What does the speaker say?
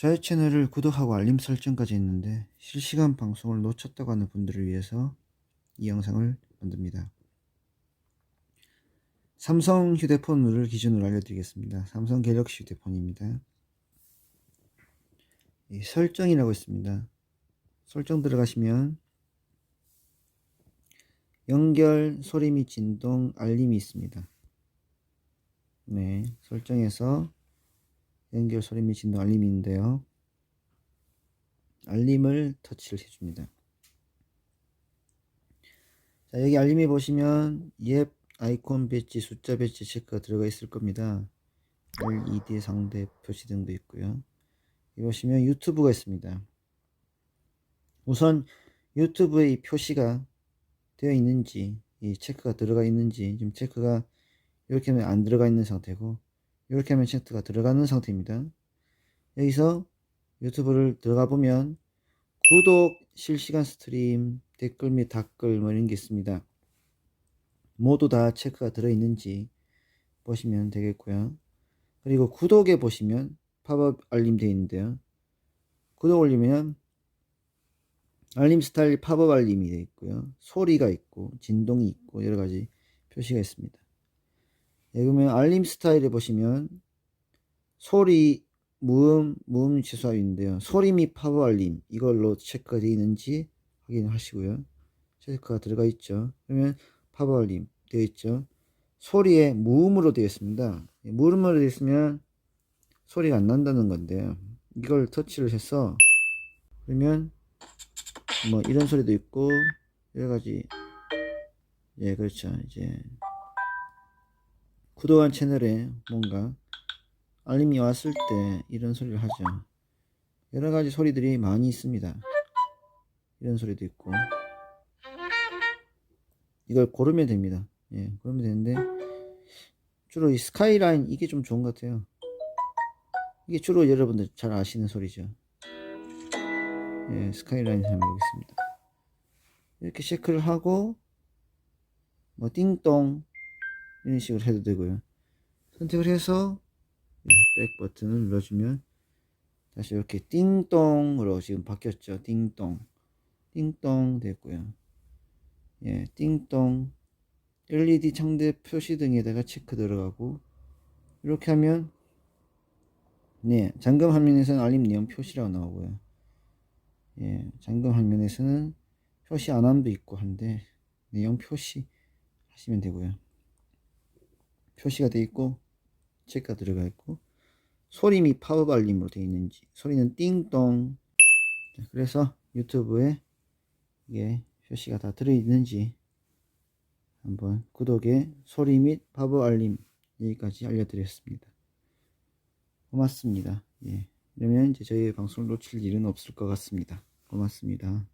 저의 채널을 구독하고 알림 설정까지 했는데 실시간 방송을 놓쳤다고 하는 분들을 위해서 이 영상을 만듭니다. 삼성 휴대폰을 기준으로 알려드리겠습니다. 삼성 갤럭시 휴대폰입니다. 이 설정이라고 있습니다. 설정 들어가시면 연결, 소리 및 진동, 알림이 있습니다. 네, 설정에서 연결, 소리 및 진동, 알림이 있는데요. 알림을 터치를 해줍니다. 자, 여기 알림에 보시면 앱 아이콘 배지, 숫자 배지 체크가 들어가 있을 겁니다. LED 상대 표시 등도 있고요. 여기 보시면 유튜브가 있습니다. 우선 유튜브에 이 표시가 되어 있는지, 이 체크가 들어가 있는지, 지금 체크가 이렇게 하면 안 들어가 있는 상태고, 이렇게 하면 체크가 들어가는 상태입니다. 여기서 유튜브를 들어가 보면 구독, 실시간 스트림, 댓글 및 댓글 뭐 이런 게 있습니다. 모두 다 체크가 들어있는지 보시면 되겠고요. 그리고 구독에 보시면 팝업 알림 되어 있는데요. 구독 올리면 알림 스타일 팝업 알림이 되어 있고요. 소리가 있고 진동이 있고 여러 가지 표시가 있습니다. 여기 보면 알림 스타일에 보시면 소리 무음 무음 취소인데요. 소리 및 팝업 알림 이걸로 체크가 되어 있는지 확인하시고요. 체크가 들어가 있죠. 그러면 팝업 알림 되어 있죠. 소리에 무음으로 되어 있습니다. 무음으로 되어 있으면 소리가 안 난다는 건데요. 이걸 터치를 해서 그러면 뭐 이런 소리도 있고 여러 가지 예 그렇죠 이제 구독한 채널에 뭔가 알림이 왔을 때 이런 소리를 하죠. 여러 가지 소리들이 많이 있습니다. 이런 소리도 있고. 이걸 고르면 됩니다. 예 고르면 되는데 주로 이 스카이라인 이게 좀 좋은 것 같아요. 이게 주로 여러분들 잘 아시는 소리죠. 예, 스카이라인 사용하겠습니다. 이렇게 체크를 하고 뭐 띵동 이런 식으로 해도 되고요. 선택을 해서 예, 백 버튼을 눌러주면 다시 이렇게 띵동으로 지금 바뀌었죠. 띵동 띵동 됐고요. 예, 띵동 LED 창대 표시 등에다가 체크 들어가고 이렇게 하면 네 잠금 화면에서는 알림 내용 표시라고 나오고요. 예, 잠금 화면에서는 표시 안함도 있고 한데 내용 표시 하시면 되고요. 표시가 되어 있고 체크가 들어가 있고 소리 및 팝업 알림으로 되어 있는지 소리는 띵동 그래서 유튜브에 이게 표시가 다 들어 있는지 한번 구독에 소리 및 팝업 알림 여기까지 알려드렸습니다. 고맙습니다. 예. 그러면 이제 저희 방송을 놓칠 일은 없을 것 같습니다. 고맙습니다.